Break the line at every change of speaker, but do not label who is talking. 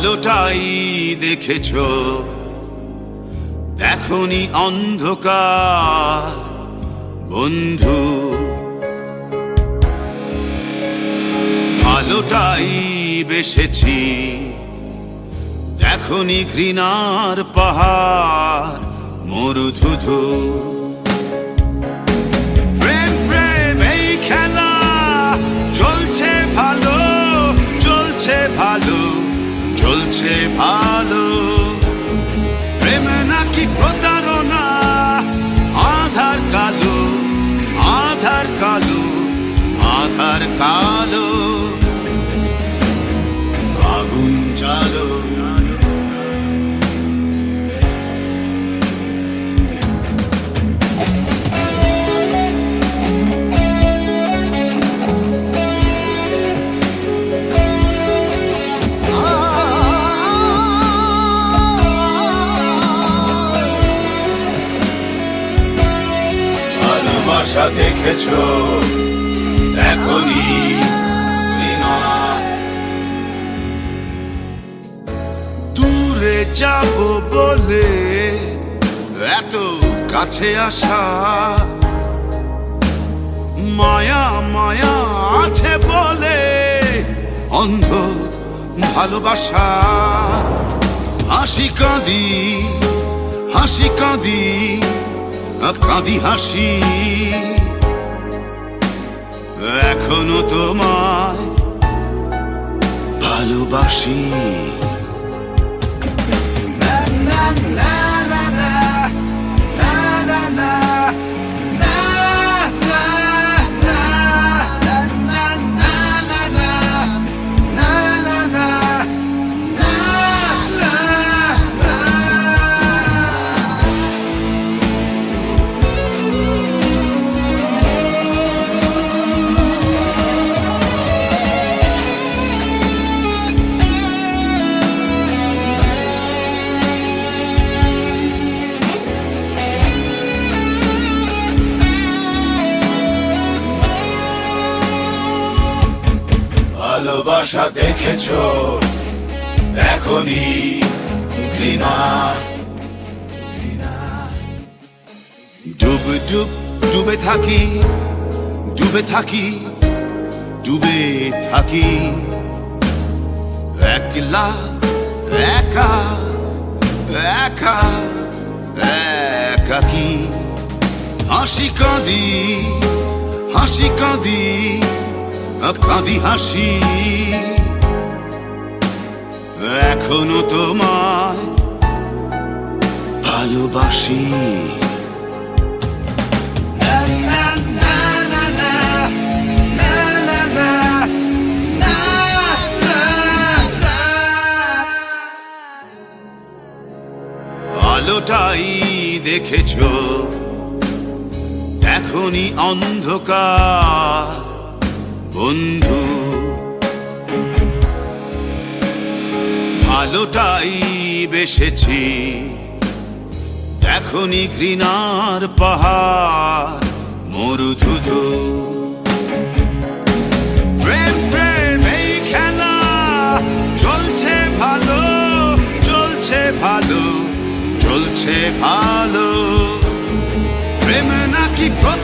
ভালোটাই দেখেছ? দেখনি অন্ধকার বন্ধু। ভালোটাই বেসেছি। দেখনি ঘৃণার পাহাড় মরুধুধু। ভালোবাসা দেখেছ? এখনই। দূরে যাব বলে এত কাছে আসা। মায়া মায়া আছে বলে অন্ধ ভালোবাসা। হাসি কাঁদি হাসি কাঁদি কাঁদি হাসি। এখনও তোমায় ভালোবাসি। না, না, না, ভালোবাসা দেখেছ? এখনই ঘৃণা ডুব ডুব, ডুবে থাকি ডুবে থাকি ডুবে থাকি। একলা, একা একা একাকি হাসি কাঁদি হাসি কাঁদি কাঁদি হাসি। এখনও তোমায় ভালোবাসি। আলোটাই দেখেছ এখনই অন্ধকার। বন্ধু। ভালোটাই বেসেছি। এখনই ঘৃণার পাহাড়, মরুধুধু। প্রেম প্রেম চলছে ভালো চলছে ভালো চলছে ভালো। প্রেম নাকি প্রতারণা